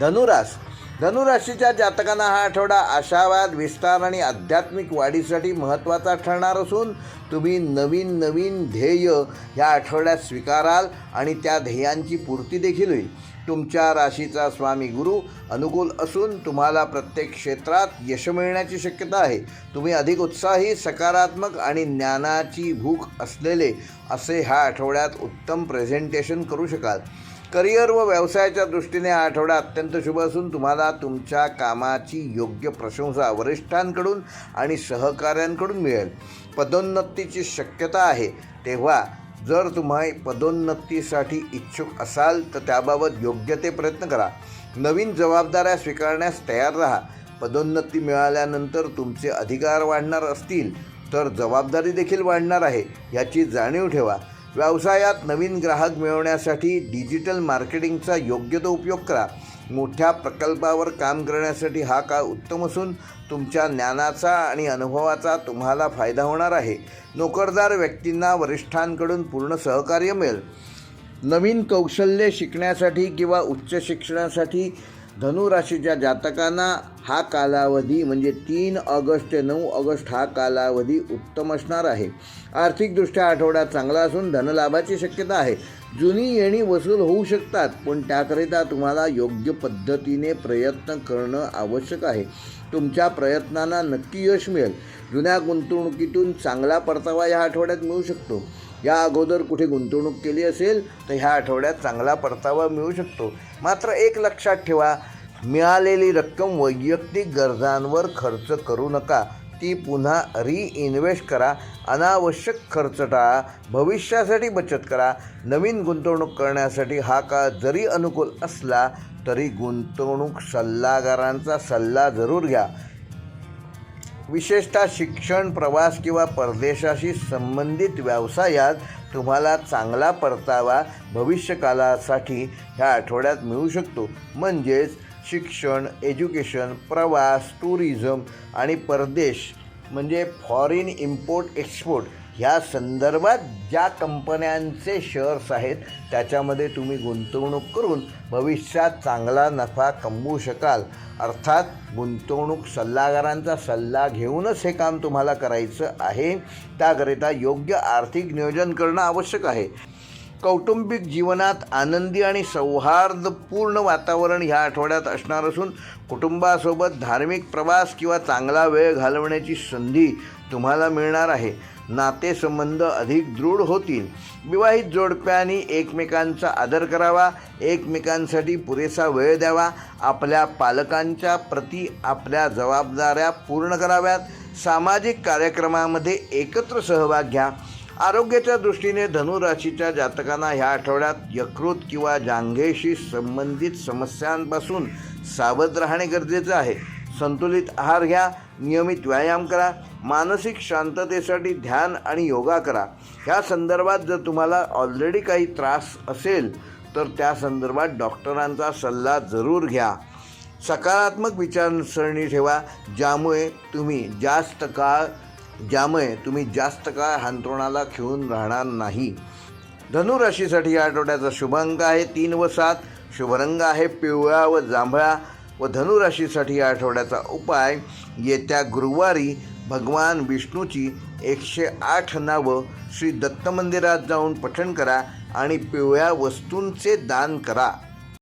धनुरास. धनुराशीच्या जातकांना हा आठवडा आशावाद विस्तार आणि आध्यात्मिक वाढीसाठी महत्त्वाचा ठरणार असून तुम्ही नवीन नवीन ध्येय ह्या आठवड्यात स्वीकाराल आणि त्या ध्येयांची पूर्ती देखील होईल. तुमच्या राशीचा स्वामी गुरु अनुकूल असून तुम्हाला प्रत्येक क्षेत्रात यश मिळण्याची शक्यता आहे. तुम्ही अधिक उत्साही सकारात्मक आणि ज्ञानाची भूक असलेले असे ह्या आठवड्यात उत्तम प्रेझेंटेशन करू शकाल. करिअर व व्यवसायाच्या दृष्टीने हा आठवडा अत्यंत शुभ असून तुम्हाला तुमच्या कामाची योग्य प्रशंसा वरिष्ठांकडून आणि सहकाऱ्यांकडून मिळेल. पदोन्नतीची शक्यता आहे. तेव्हा जर तुम्ही पदोन्नतीसाठी इच्छुक असाल तर त्याबाबत योग्य ते प्रयत्न करा. नवीन जबाबदाऱ्या स्वीकारण्यास तयार राहा. पदोन्नती मिळाल्यानंतर तुमचे अधिकार वाढणार असतील तर जबाबदारी देखील वाढणार आहे. याची जाणीव ठेवा. व्यवसायात नवीन ग्राहक मिळवण्यासाठी डिजिटल मार्केटिंगचा योग्य तो उपयोग करा. मोठ्या प्रकल्पावर काम करण्यासाठी हा काळ उत्तम असून तुमच्या ज्ञानाचा आणि अनुभवाचा तुम्हाला फायदा होणार आहे. नोकरदार व्यक्तींना वरिष्ठांकडून पूर्ण सहकार्य मिळेल. नवीन कौशल्ये शिकण्यासाठी किंवा उच्च शिक्षणासाठी धनुराशीच्या जातकांना हा कालावधी म्हणजे तीन ऑगस्ट ते नऊ ऑगस्ट हा कालावधी उत्तम असणार आहे. आर्थिकदृष्ट्या आठवडा चांगला असून धनलाभाची शक्यता आहे. जुनी येणी वसूल होऊ शकतात पण त्याकरिता तुम्हाला योग्य पद्धतीने प्रयत्न करणं आवश्यक आहे. तुमच्या प्रयत्नांना नक्की यश मिळेल. जुन्या गुंतवणुकीतून चांगला परतावा या आठवड्यात मिळू शकतो. या अगोदर कुठे गुंतवणूक केली असेल तर ह्या आठवड्यात चांगला परतावा मिळू शकतो. मात्र एक लक्षात ठेवा मिळालेली रक्कम वैयक्तिक गरजांवर खर्च करू नका. ती पुन्हा रिइन्व्हेस्ट करा. अनावश्यक खर्च टाळा. भविष्यासाठी बचत करा. नवीन गुंतवणूक करण्यासाठी हा काळ जरी अनुकूल असला तरी गुंतवणूक सल्लागारांचा सल्ला जरूर घ्या. विशेषतः शिक्षण प्रवास किंवा परदेशाशी संबंधित व्यवसायात तुम्हाला चांगला परतावा भविष्यकालासाठी ह्या आठवड्यात मिळू शकतो. म्हणजेच शिक्षण एज्युकेशन प्रवास टुरिझम आणि परदेश म्हणजे फॉरेन इम्पोर्ट एक्सपोर्ट ह्या संदर्भात ज्या कंपन्यांचे शेअर्स आहेत त्याच्यामध्ये तुम्ही गुंतवणूक करून भविष्यात चांगला नफा कमवू शकाल. अर्थात गुंतवणूक सल्लागारांचा सल्ला घेऊनच हे काम तुम्हाला करायचं आहे. त्याकरिता योग्य आर्थिक नियोजन करणं आवश्यक आहे. कौटुंबिक जीवनात आनंदी आणि सौहार्दपूर्ण वातावरण ह्या आठवड्यात असणार असून कुटुंबासोबत धार्मिक प्रवास किंवा चांगला वेळ घालवण्याची संधी तुम्हाला मिळणार आहे. नातेसंबंध अधिक दृढ होतील. विवाहित जोडप्यांनी एकमेकांचा आदर करावा. एकमेकांसाठी पुरेसा वेळ द्यावा. आपल्या पालकांच्या प्रती आपल्या जबाबदाऱ्या पूर्ण कराव्यात. सामाजिक कार्यक्रमामध्ये एकत्र सहभाग घ्या. आरोग्याच्या दृष्टीने धनुराशीच्या जातकांना ह्या आठवड्यात यकृत किंवा जांघेशी संबंधित समस्यांपासून सावध राहणे गरजेचं आहे. संतुलित आहार घ्या नियमित व्यायाम करा मानसिक शांततेसाठी ध्यान आणि योगा करा. ह्या संदर्भात जर तुम्हाला ऑलरेडी काही त्रास असेल तर त्या संदर्भात डॉक्टरांचा सल्ला जरूर घ्या. सकारात्मक विचारसरणी ठेवा ज्यामुळे तुम्ही जास्त काळ ज्यामुळे तुम्ही जास्त काळ हांतरुणाला खिळून राहणार नाही. धनुराशीसाठी या आठवड्याचा शुभ अंक आहे तीन व सात. शुभरंग आहे पिवळा व जांभळा व धनुराशीसाठी या आठवड्याचा उपाय. येत्या गुरुवारी भगवान विष्णूची एकशे आठ नावं श्री दत्त मंदिरात जाऊन पठण करा आणि पिवळ्या वस्तूंचे दान करा.